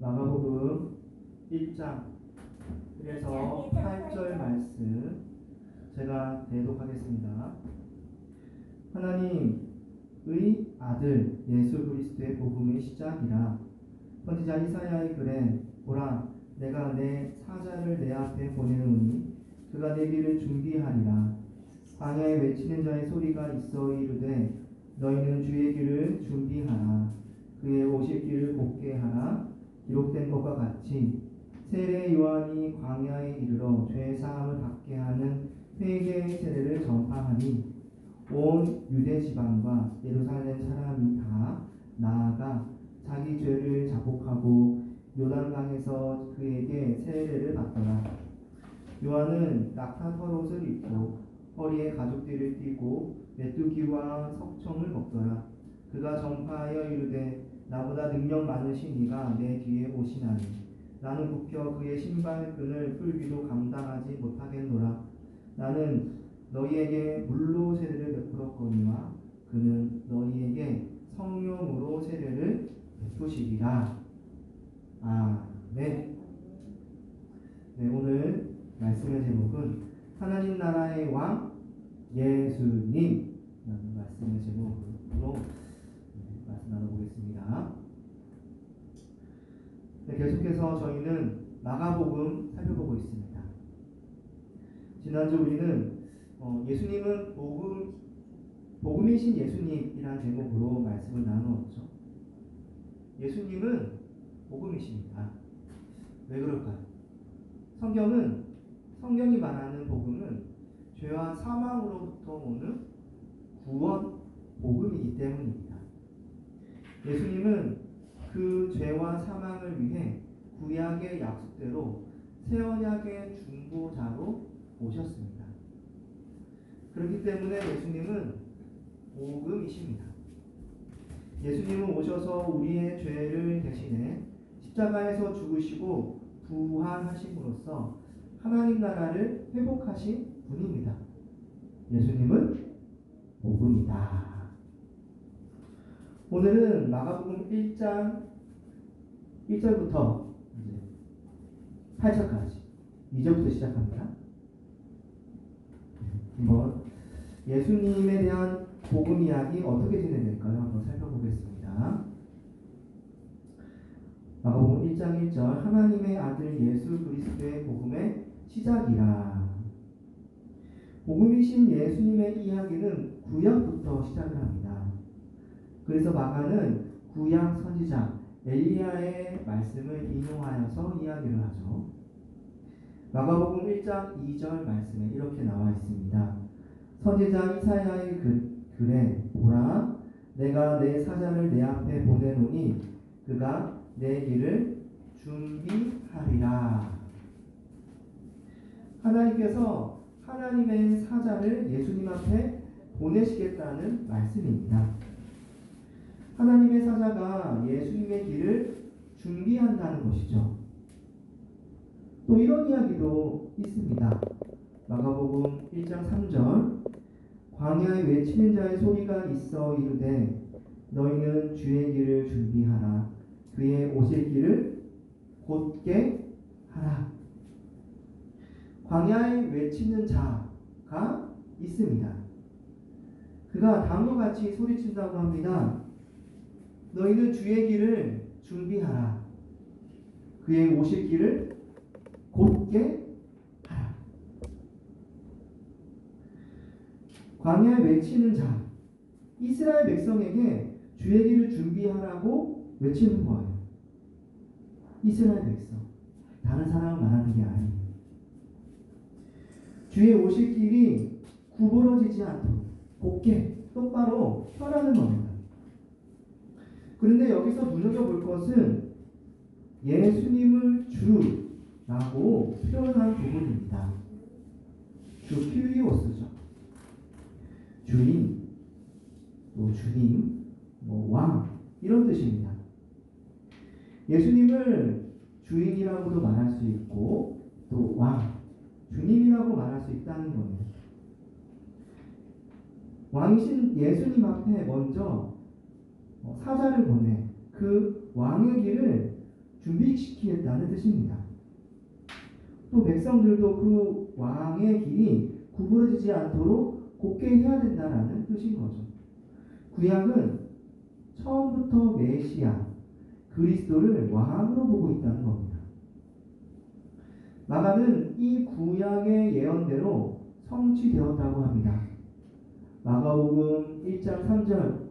마가복음 1장. 그래서 8절 말씀 제가 대독하겠습니다. 하나님의 아들 예수 그리스도의 복음의 시작이라. 선지자 이사야의 글에 보라 내가 내 사자를 내 앞에 보내노니 그가 내 길을 준비하리라. 광야에 외치는 자의 소리가 있어 이르되 너희는 주의 길을 준비하라. 그의 오실 길을 곱게 하라 기록된 것과 같이 세례 요한이 광야에 이르러 죄 사함을 받게 하는 회개의 세례를 전파하니 온 유대 지방과 예루살렘 사람이 다 나아가 자기 죄를 자복하고 요단강에서 그에게 세례를 받더라. 요한은 낙타 털옷을 입고 허리에 가죽띠를 띠고 메뚜기와 석청을 먹더라. 그가 전파하여 이르되 나보다 능력 많으신 이가 내 뒤에 오시나니 나는 굽혀 그의 신발끈을 풀기도 감당하지 못하겠노라. 나는 너희에게 물로 세례를 베풀었거니와 그는 너희에게 성령으로 세례를 베푸시리라. 아멘. 네, 오늘 말씀의 제목은 하나님 나라의 왕 예수님이라는 말씀의 제목으로 나눠보겠습니다. 네, 계속해서 저희는 마가복음 살펴보고 있습니다. 지난주 우리는 어, 예수님은 복음 복음이신 예수님이라는 제목으로 말씀을 나누었죠. 예수님은 복음이십니다. 왜 그럴까요? 성경은 성경이 말하는 복음은 죄와 사망으로부터 오는 구원 복음이기 때문입니다. 예수님은 그 죄와 사망을 위해 구약의 약속대로 새 언약의 중보자로 오셨습니다. 그렇기 때문에 예수님은 복음이십니다. 예수님은 오셔서 우리의 죄를 대신해 십자가에서 죽으시고 부활하심으로써 하나님 나라를 회복하신 분입니다. 예수님은 복음이다. 오늘은 마가복음 1장 1절부터 8절까지 2절부터 시작합니다. 한번 예수님에 대한 복음 이야기 어떻게 진행될까요? 한번 살펴보겠습니다. 마가복음 1장 1절 하나님의 아들 예수 그리스도의 복음의 시작이라. 복음이신 예수님의 이야기는 구약부터 시작을 합니다. 그래서 마가는 구약 선지자 엘리야의 말씀을 인용하여서 이야기를 하죠. 마가복음 1장 2절 말씀에 이렇게 나와 있습니다. 선지자 이사야의 글, 글에 보라 내가 내 사자를 내 앞에 보내노니 그가 내 길을 준비하리라. 하나님께서 하나님의 사자를 예수님 앞에 보내시겠다는 말씀입니다. 하나님의 사자가 예수님의 길을 준비한다는 것이죠. 또 이런 이야기도 있습니다. 마가복음 1장 3절 광야에 외치는 자의 소리가 있어 이르되 너희는 주의 길을 준비하라 그의 오실 길을 곧게 하라 광야에 외치는 자가 있습니다. 그가 다음과 같이 소리친다고 합니다. 너희는 주의 길을 준비하라. 그의 오실 길을 곧게 하라. 광야에 외치는 자, 이스라엘 백성에게 주의 길을 준비하라고 외치는 거예요. 이스라엘 백성. 다른 사람을 말하는 게 아니에요. 주의 오실 길이 구부러지지 않도록 곱게 똑바로 펴라는 겁니다. 그런데 여기서 눈여겨볼 것은 예수님을 주라고 표현한 부분입니다. 주 필리오스죠. 주인, 또 주님, 뭐 왕, 이런 뜻입니다. 예수님을 주인이라고도 말할 수 있고, 또 왕, 주님이라고 말할 수 있다는 겁니다. 왕이신 예수님 앞에 먼저 사자를 보내 그 왕의 길을 준비시키겠다는 뜻입니다. 또 백성들도 그 왕의 길이 구부러지지 않도록 곧게 해야 된다라는 뜻인 거죠. 구약은 처음부터 메시아 그리스도를 왕으로 보고 있다는 겁니다. 마가는 이 구약의 예언대로 성취되었다고 합니다. 마가복음 1장 3절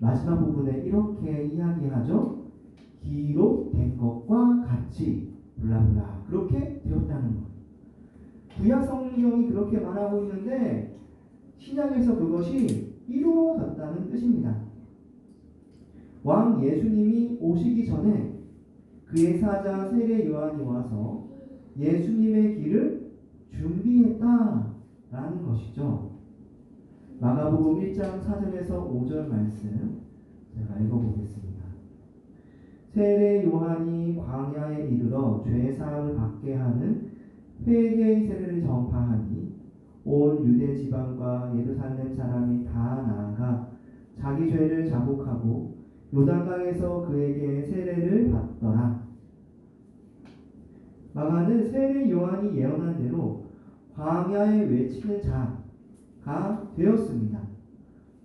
마지막 부분에 이렇게 이야기하죠. 기록된 것과 같이 블라블라 그렇게 되었다는 것. 구약 성경이 그렇게 말하고 있는데 신약에서 그것이 이루어졌다는 뜻입니다. 왕 예수님이 오시기 전에 그의 사자 세례 요한이 와서 예수님의 길을 준비했다라는 것이죠. 마가복음 1장 4절에서 5절 말씀 제가 읽어보겠습니다. 세례 요한이 광야에 이르러 죄 사함을 받게 하는 회개의 세례를 전파하니 온 유대 지방과 예루살렘 사람이 다 나아가 자기 죄를 자복하고 요단강에서 그에게 세례를 받더라. 마가는 세례 요한이 예언한 대로 광야에 외치는 자 가 되었습니다.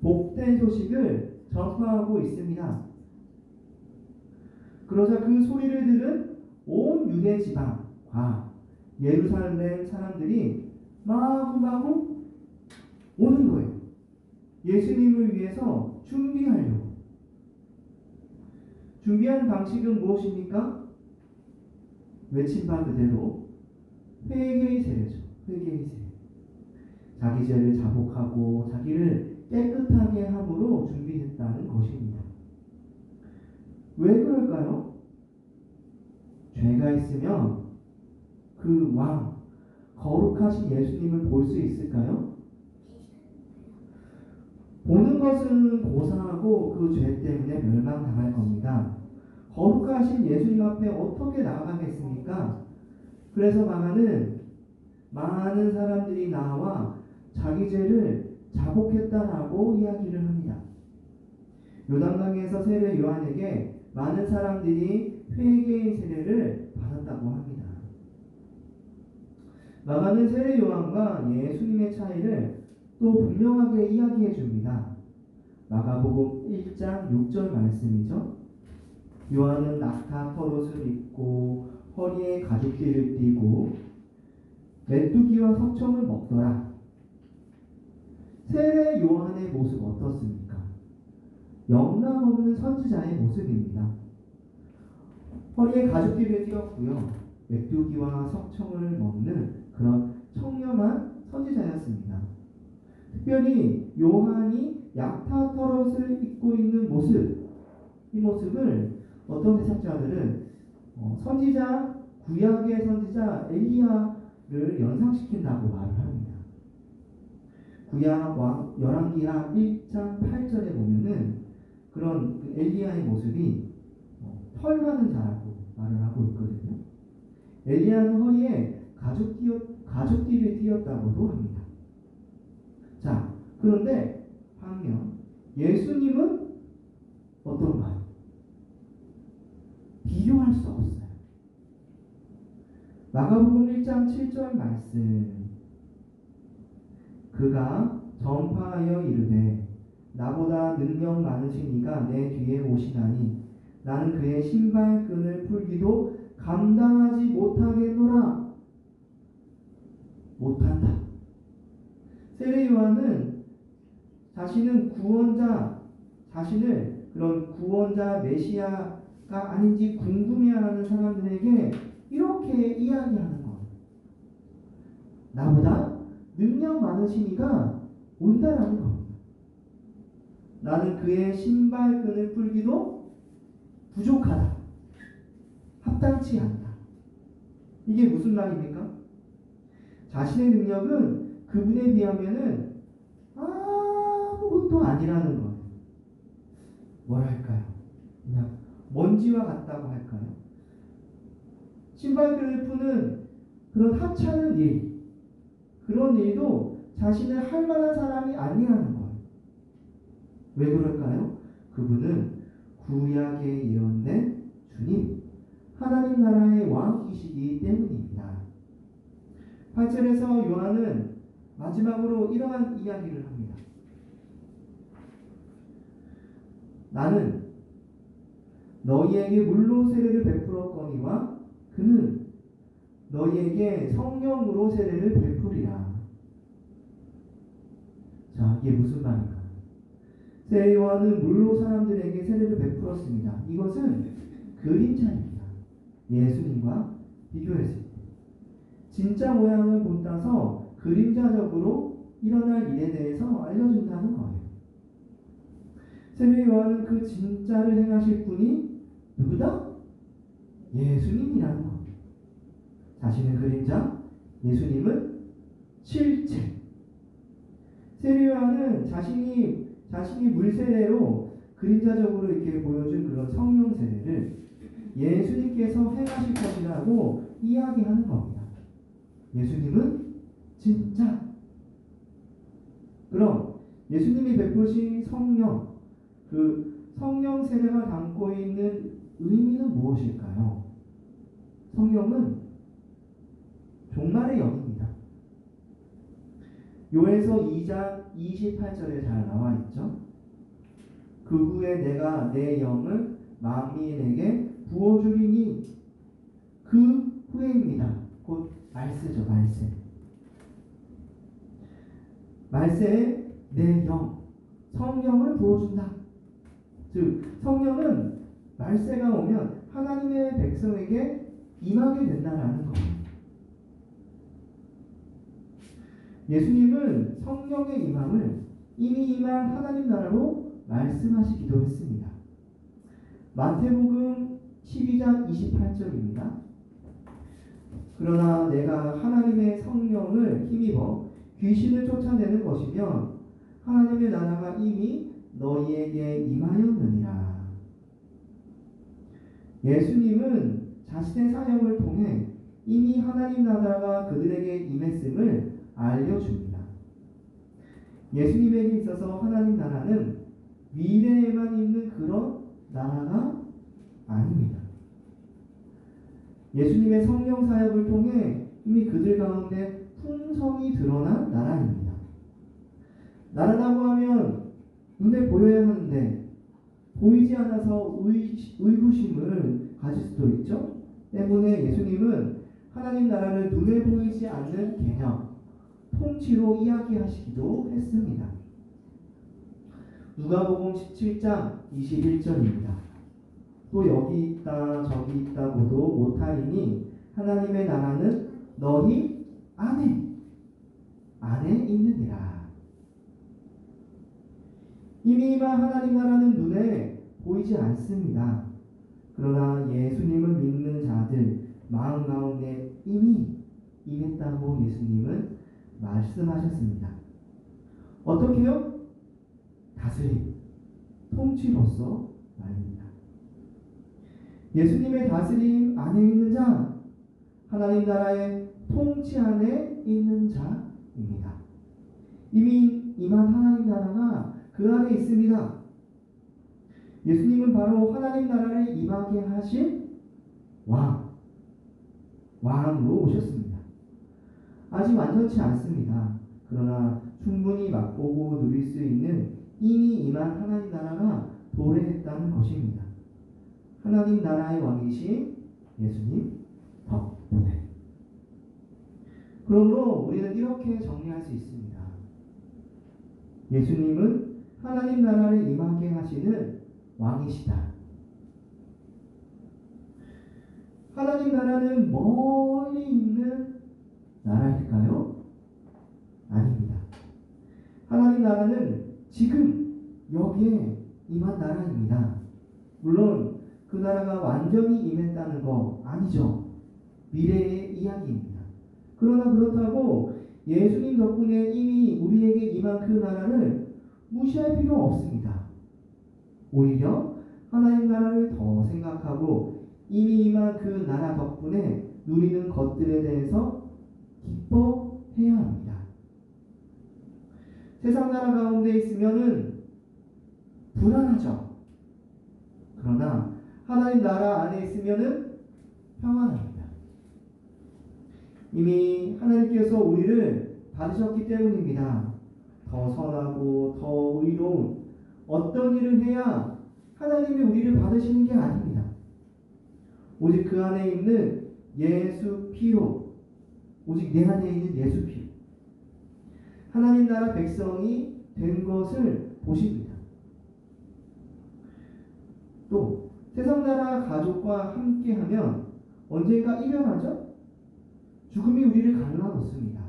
복된 소식을 전파하고 있습니다. 그러자 그 소리를 들은 온 유대 지방과 예루살렘 사람들이 마구마구 오는 거예요. 예수님을 위해서 준비하려고. 준비한 방식은 무엇입니까? 외친 바 그대로 회개의 세례죠. 회개의 세례. 자기 죄를 자복하고 자기를 깨끗하게 함으로 준비했다는 것입니다. 왜 그럴까요? 죄가 있으면 그 왕, 거룩하신 예수님을 볼 수 있을까요? 보는 것은 고사하고 그 죄 때문에 멸망당할 겁니다. 거룩하신 예수님 앞에 어떻게 나아가겠습니까? 그래서 마가는 많은 사람들이 나와 자기 죄를 자복했다라고 이야기를 합니다. 요단강에서 세례 요한에게 많은 사람들이 회개의 세례를 받았다고 합니다. 마가는 세례 요한과 예수님의 차이를 또 분명하게 이야기해 줍니다. 마가복음 1장 6절 말씀이죠. 요한은 낙타 털옷을 입고 허리에 가죽띠를 띠고 메뚜기와 석청을 먹더라. 세례 요한의 모습 어떻습니까? 영락 없는 선지자의 모습입니다. 허리에 가죽띠를 띄었고요. 메뚜기와 석청을 먹는 그런 청렴한 선지자였습니다. 특별히 요한이 약타 털옷을 입고 있는 모습, 이 모습을 어떤 해석자들은 어, 선지자, 구약의 선지자 엘리야를 연상시킨다고 말을 합니다. 왕 열왕기하 1장 8절에 보면은 그런 그 엘리야의 모습이 어, 털 많은 자라고 말을 하고 있거든요. 엘리야는 허리에 가죽 띄어, 가죽 띠를 띄었다고도 합니다. 자, 그런데 반면 예수님은 어떤가요? 비교할 수 없어요. 마가복음 1장 7절 말씀. 그가 전파하여 이르되 나보다 능력 많으신 이가 내 뒤에 오시나니 나는 그의 신발끈을 풀기도 감당하지 못하겠노라. 못한다. 세례 요한은 자신은 구원자, 자신을 그런 구원자 메시아가 아닌지 궁금해하는 사람들에게 이렇게 이야기하는 거예요. 나보다 능력 많으신 이가 온다라는 겁니다. 나는 그의 신발끈을 풀기도 부족하다. 합당치 않다. 이게 무슨 말입니까? 자신의 능력은 그분에 비하면은 아무것도 아니라는 거예요. 뭐랄까요? 그냥 먼지와 같다고 할까요? 신발끈을 푸는 그런 하찮은 일, 그런 일도 자신을 할 만한 사람이 아니라는 거예요. 왜 그럴까요? 그분은 구약에 예언된 주님, 하나님 나라의 왕이시기 때문입니다. 8절에서 요한은 마지막으로 이러한 이야기를 합니다. 나는 너희에게 물로 세례를 베풀었거니와 그는 너희에게 성령으로 세례를 베풀이라. 자, 이게 무슨 말인가? 세례 요한은 물로 사람들에게 세례를 베풀었습니다. 이것은 그림자입니다. 예수님과 때. 진짜 모양을 본따서 그림자적으로 일어날 일에 대해서 알려준다는 거예요. 세례 요한은 그 진짜를 행하실 분이 누구다? 예수님이라는 겁니다. 자신은 그림자, 예수님은 실체. 요한은 자신이 자신이 물세례로 그림자적으로 이렇게 보여준 그런 성령 세례를 예수님께서 행하실 것이라고 이야기하는 겁니다. 예수님은 진짜. 그럼 예수님이 베푸신 성령, 그 성령 세례가 담고 있는 의미는 무엇일까요? 성령은 종말의 영입니다. 요에서 2장 28절에 잘 나와 있죠. 그 후에 내가 내 영을 만민에게 부어주리니 그 후에입니다. 곧 말세죠, 말세. 말세에 내 영, 성령을 부어준다. 즉, 성령은 말세가 오면 하나님의 백성에게 임하게 된다라는 겁니다. 예수님은 성령의 임함을 이미 임한 하나님 나라로 말씀하시기도 했습니다. 마태복음 12장 28절입니다. 그러나 내가 하나님의 성령을 힘입어 귀신을 쫓아내는 것이면 하나님의 나라가 이미 너희에게 임하였느니라. 예수님은 자신의 사역을 통해 이미 하나님 나라가 그들에게 임했음을 알려줍니다. 예수님에게 있어서 하나님 나라는 미래에만 있는 그런 나라가 아닙니다. 예수님의 성령 사역을 통해 이미 그들 가운데 풍성이 드러난 나라입니다. 나라라고 하면 눈에 보여야 하는데 보이지 않아서 의, 의구심을 가질 수도 있죠. 때문에 예수님은 하나님 나라를 눈에 보이지 않는 개념, 통치로 이야기하시기도 했습니다. 누가복음 17장 21절입니다. 또 여기 있다 저기 있다고도 못하리니 하나님의 나라는 너희 안에 안에 있느니라. 이미 임한 하나님 나라는 눈에 보이지 않습니다. 그러나 예수님을 믿는 자들 마음 가운데 이미 임했다고 예수님은 말씀하셨습니다. 어떻게요? 다스림, 통치로서 말입니다. 예수님의 다스림 안에 있는 자, 하나님 나라의 통치 안에 있는 자입니다. 이미 임한 하나님 나라가 그 안에 있습니다. 예수님은 바로 하나님 나라를 임하게 하신 왕, 왕으로 오셨습니다. 아직 완전치 않습니다. 그러나 충분히 맛보고 누릴 수 있는 이미 임한 하나님 나라가 도래했다는 것입니다. 하나님 나라의 왕이신 예수님 덕분에. 그러므로 우리는 이렇게 정리할 수 있습니다. 예수님은 하나님 나라를 임하게 하시는 왕이시다. 하나님 나라는 멀리 있는 나라일까요? 아닙니다. 하나님 나라는 지금 여기에 임한 나라입니다. 물론 그 나라가 완전히 임했다는 거 아니죠. 미래의 이야기입니다. 그러나 그렇다고 예수님 덕분에 이미 우리에게 임한 그 나라를 무시할 필요 없습니다. 오히려 하나님 나라를 더 생각하고 이미 임한 그 나라 덕분에 누리는 것들에 대해서 기뻐해야 합니다. 세상 나라 가운데 있으면은 불안하죠. 그러나 하나님 나라 안에 있으면은 평안합니다. 이미 하나님께서 우리를 받으셨기 때문입니다. 더 선하고 더 의로운 어떤 일을 해야 하나님이 우리를 받으시는 게 아닙니다. 오직 그 안에 있는 예수 피로, 오직 내 안에 있는 예수 피로. 하나님 나라 백성이 된 것을 보십니다. 또 세상 나라 가족과 함께하면 언젠가 이별하죠? 죽음이 우리를 갈라놓습니다.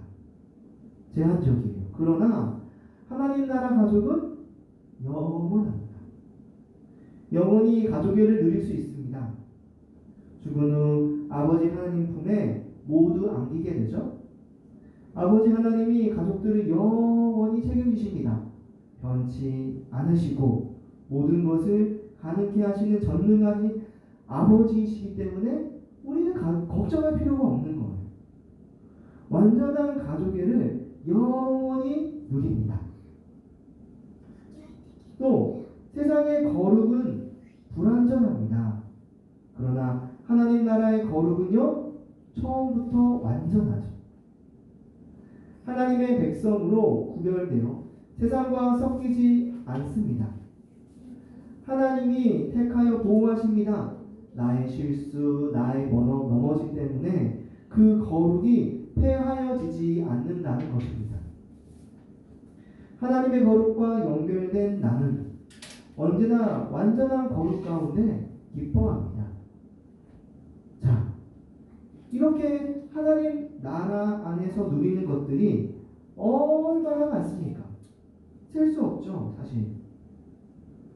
제한적이에요. 그러나 하나님 나라 가족은 영원합니다. 영원히 가족애를 누릴 수 있습니다. 죽은 후 아버지 하나님 품에 모두 안기게 되죠. 아버지 하나님이 가족들을 영원히 책임지십니다. 변치 않으시고 모든 것을 가능케 하시는 전능하신 아버지이시기 때문에 우리는 가, 걱정할 필요가 없는 거예요. 완전한 가족애를 영원히 누립니다. 또 세상의 거룩은 불완전합니다. 그러나 하나님 나라의 거룩은요 처음부터 완전하죠. 하나님의 백성으로 구별되어 세상과 섞이지 않습니다. 하나님이 택하여 보호하십니다. 나의 실수, 나의 넘어짐 때문에 그 거룩이 폐하여지지 않는다는 것입니다. 하나님의 거룩과 연결된 나는 언제나 완전한 거룩 가운데 기뻐합니다. 자, 이렇게 하나님 나라 안에서 누리는 것들이 얼마나 많습니까? 셀 수 없죠, 사실.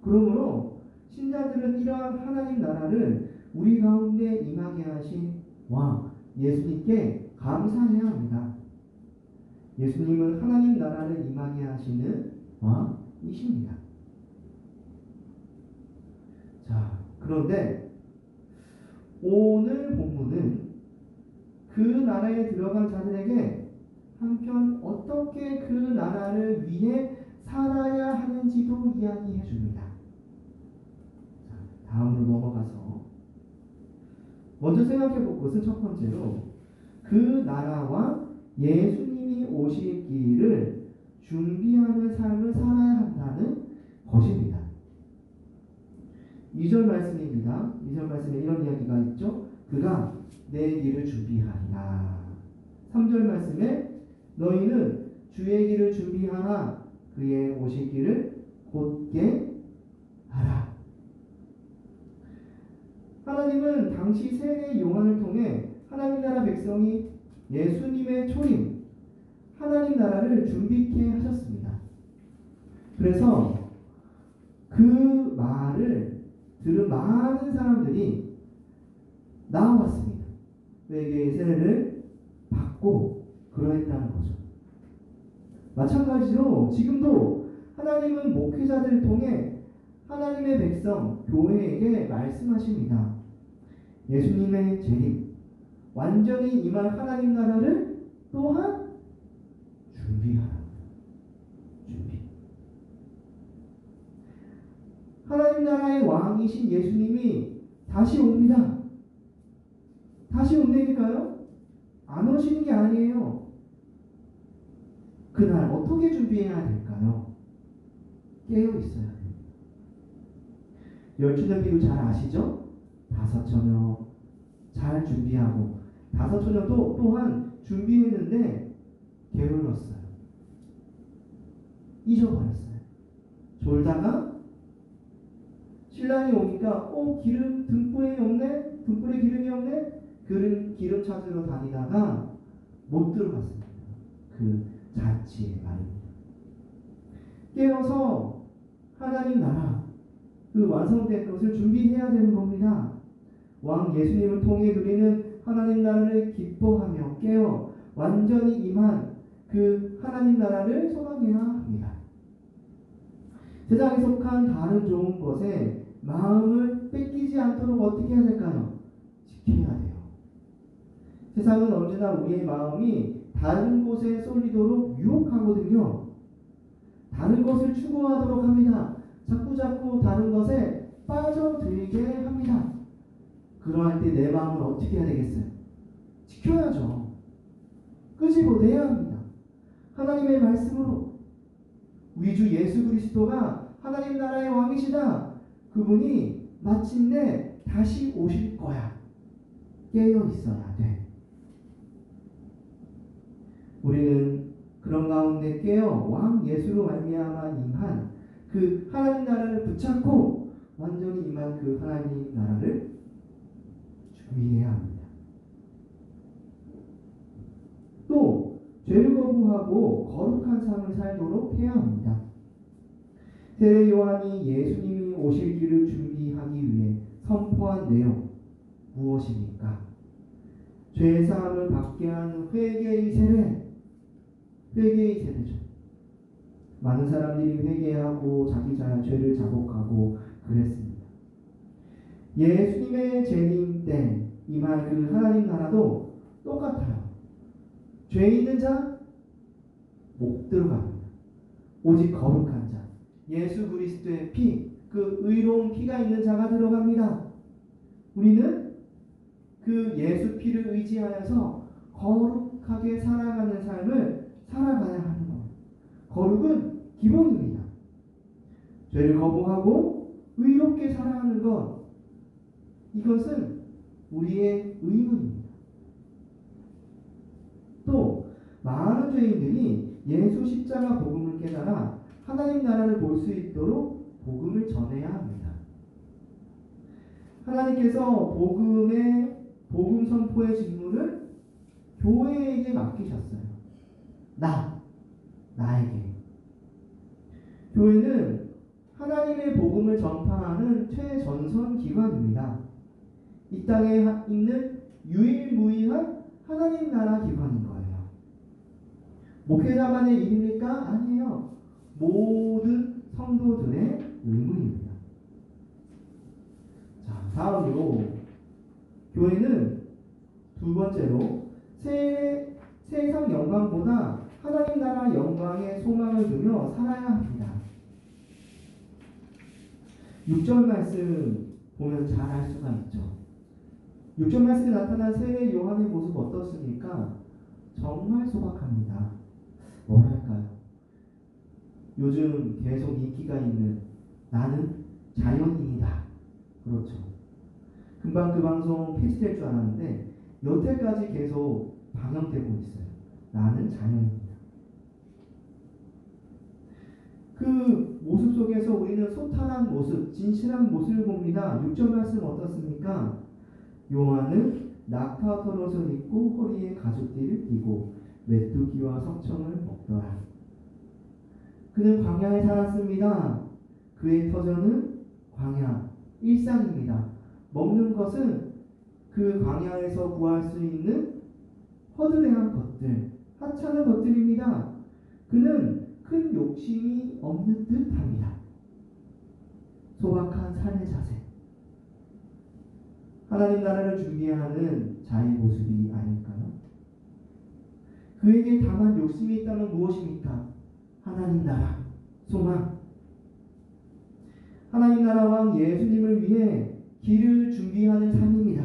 그러므로 신자들은 이러한 하나님 나라를 우리 가운데 임하게 하신 왕 예수님께 감사해야 합니다. 예수님은 하나님 나라를 임하게 하시는 왕이십니다. 자, 그런데 오늘 본문은 그 나라에 들어간 자들에게 한편 어떻게 그 나라를 위해 살아야 하는지도 이야기해 줍니다. 자, 다음으로 넘어가서 먼저 생각해 볼 것은 첫 번째로 그 나라와 예수님이 오실 길을 준비하는 삶을 살아야 한다는 것입니다. 2절 말씀입니다. 2절 말씀에 이런 이야기가 있죠. 그가 내 길을 준비하리라. 3절 말씀에 너희는 주의 길을 준비하라. 그의 오실 길을 곧게 하라. 하나님은 당시 세례 요한을 통해 하나님 나라 백성이 예수님의 초림, 하나님 나라를 준비케 하셨습니다. 그래서 그 말을 들은 많은 사람들이 나왔습니다. 외계의 세례를 받고 그러했다는 거죠. 마찬가지로 지금도 하나님은 목회자들을 통해 하나님의 백성, 교회에게 말씀하십니다. 예수님의 재림, 완전히 임할 하나님 나라를 또한 준비하라. 준비. 하나님 나라의 왕이신 예수님이 다시 옵니다. 다시 온다니까요? 안 오시는 게 아니에요. 그날 어떻게 준비해야 될까요? 깨어 있어야 돼요. 열주년 비유 잘 아시죠? 다섯 처녀 잘 준비하고 다섯 처녀도 또한 준비했는데 게을렀어요. 잊어버렸어요. 졸다가 신랑이 오니까 어 기름 등불이 없네 등불에 기름이 없네 그런 기름 찾으러 다니다가 못 들어갔습니다. 그 자취의 말입니다. 깨어서 하나님 나라 그 완성된 것을 준비해야 되는 겁니다. 왕 예수님을 통해 누리는 하나님 나라를 기뻐하며 깨어 완전히 임한 그 하나님 나라를 소망해야 합니다. 세상에 속한 다른 좋은 것에 마음을 뺏기지 않도록 어떻게 해야 될까요? 지켜야 돼요. 세상은 언제나 우리의 마음이 다른 곳에 쏠리도록 유혹하거든요. 다른 것을 추구하도록 합니다. 자꾸 자꾸 다른 것에 빠져들게 합니다. 그러할 때 내 마음을 어떻게 해야 되겠어요? 지켜야죠. 끄집어내야 합니다. 하나님의 말씀으로 우리 주 예수 그리스도가 하나님 나라의 왕이시다. 그분이 마침내 다시 오실 거야. 깨어 있어야 돼. 우리는 그런 가운데 깨어 왕 예수로 말미암아 임한 그 하나님 나라를 붙잡고 완전히 임한 그 하나님 나라를 준비해야 합니다. 또 죄를 거부하고 거룩한 삶을 살도록 해야 합니다. 세례 요한이 예수님이 오실 길을 준비하기 위해 선포한 내용 무엇입니까? 죄 사함을 받게 하는 회개의 세례, 회개의 세례죠. 많은 사람들이 회개하고 자기 자 죄를 자복하고 그랬습니다. 예수님의 재림 때 임할 그 하나님 나라도 똑같아요. 죄 있는 자 못 들어갑니다. 오직 거룩한 자, 예수 그리스도의 피, 그 의로운 피가 있는 자가 들어갑니다. 우리는 그 예수 피를 의지하여서 거룩하게 살아가는 삶을 살아가야 하는 겁니다. 거룩은 기본입니다. 죄를 거부하고 의롭게 살아가는 것, 이것은 우리의 의무입니다. 또 많은 죄인들이 예수 십자가 복음을 깨달아 하나님 나라를 볼 수 있도록 복음을 전해야 합니다. 하나님께서 복음의 복음 선포의 직무를 교회에게 맡기셨어요. 나, 나에게. 교회는 하나님의 복음을 전파하는 최전선 기관입니다. 이 땅에 있는 유일무이한 하나님 나라 기관인 거예요. 목회자만의 일입니까? 아니에요. 모든 성도들의 의무입니다. 자, 다음으로 교회는 두 번째로 세, 세상 영광보다 하나님 나라 영광에 소망을 두며 살아야 합니다. 6절 말씀 보면 잘 알 수가 있죠. 6절 말씀에 나타난 세례 요한의 모습 어떻습니까? 정말 소박합니다. 뭐랄까요? 요즘 계속 인기가 있는 나는 자연인이다. 그렇죠. 금방 그 방송 폐지될 줄 알았는데 여태까지 계속 방영되고 있어요. 나는 자연인이다. 그 모습 속에서 우리는 소탈한 모습, 진실한 모습을 봅니다. 6절 말씀 어떻습니까? 요한은 낙타 털옷을 입고 허리에 가죽띠를 띠고 메뚜기와 석청을 먹더라. 그는 광야에 살았습니다. 그의 터전은 광야, 일상입니다. 먹는 것은 그 광야에서 구할 수 있는 허드레한 것들, 하찮은 것들입니다. 그는 큰 욕심이 없는 듯 합니다. 소박한 삶의 자세. 하나님 나라를 준비하는 자의 모습이 아닐까요? 그에게 다만 욕심이 있다면 무엇입니까? 하나님 나라, 소망. 하나님 나라 왕 예수님을 위해 길을 준비하는 삶입니다.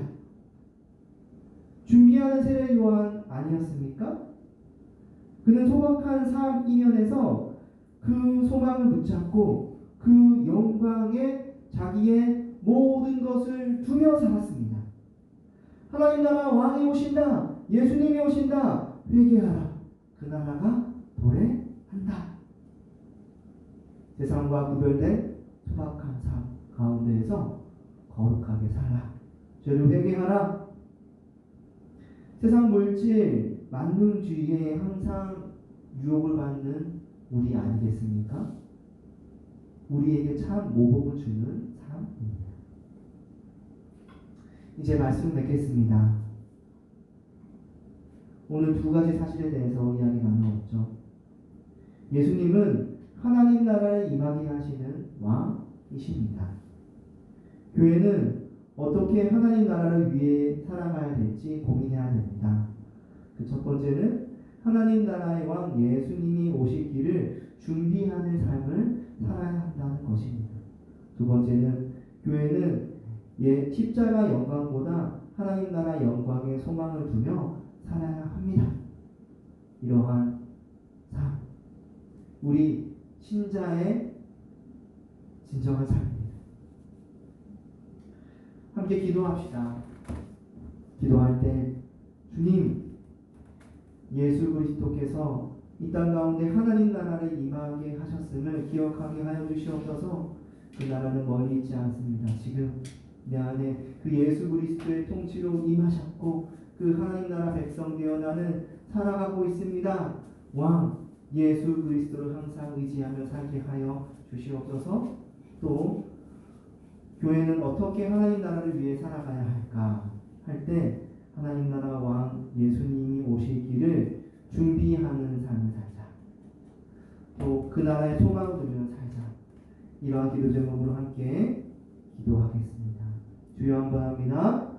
준비하는 세례 요한 아니었습니까? 그는 소박한 삶 이면에서 그 소망을 붙잡고 그 영광에 자기의 모든 것을 두며 살았습니다. 하나님 나라 왕이 오신다. 예수님이 오신다. 회개하라. 그 나라가 도래한다. 세상과 구별된 소박한 삶 가운데에서 거룩하게 살아. 죄를 회개하라. 세상 물질, 만능주의에 항상 유혹을 받는 우리 아니겠습니까? 우리에게 참 모범을 주는 사람입니다. 이제 말씀 맺겠습니다. 오늘 두 가지 사실에 대해서 이야기 나누었죠. 예수님은 하나님 나라를 임하게 하시는 왕이십니다. 교회는 어떻게 하나님 나라를 위해 살아가야 될지 고민해야 됩니다. 그 첫 번째는 하나님 나라의 왕 예수님이 오시기를 준비하는 삶을 살아야 한다는 것입니다. 두 번째는 교회는 예, 십자가 영광보다 하나님 나라 영광에 소망을 두며 살아야 합니다. 이러한 삶, 우리 신자의 진정한 삶입니다. 함께 기도합시다. 기도할 때 주님 예수 그리스도께서 이 땅 가운데 하나님 나라를 임하게 하셨음을 기억하게 하여 주시옵소서. 그 나라는 멀리 있지 않습니다. 지금 내 안에 그 예수 그리스도의 통치로 임하셨고 그 하나님 나라 백성 되어 나는 살아가고 있습니다. 왕 예수 그리스도를 항상 의지하며 살게 하여 주시옵소서. 또 교회는 어떻게 하나님 나라를 위해 살아가야 할까 할 때 하나님 나라 왕 예수님이 길을 준비하는 삶을 살자. 또 그 나라의 소망을 두며 살자. 이러한 기도 제목으로 함께 기도하겠습니다. 주여 한번 합니다.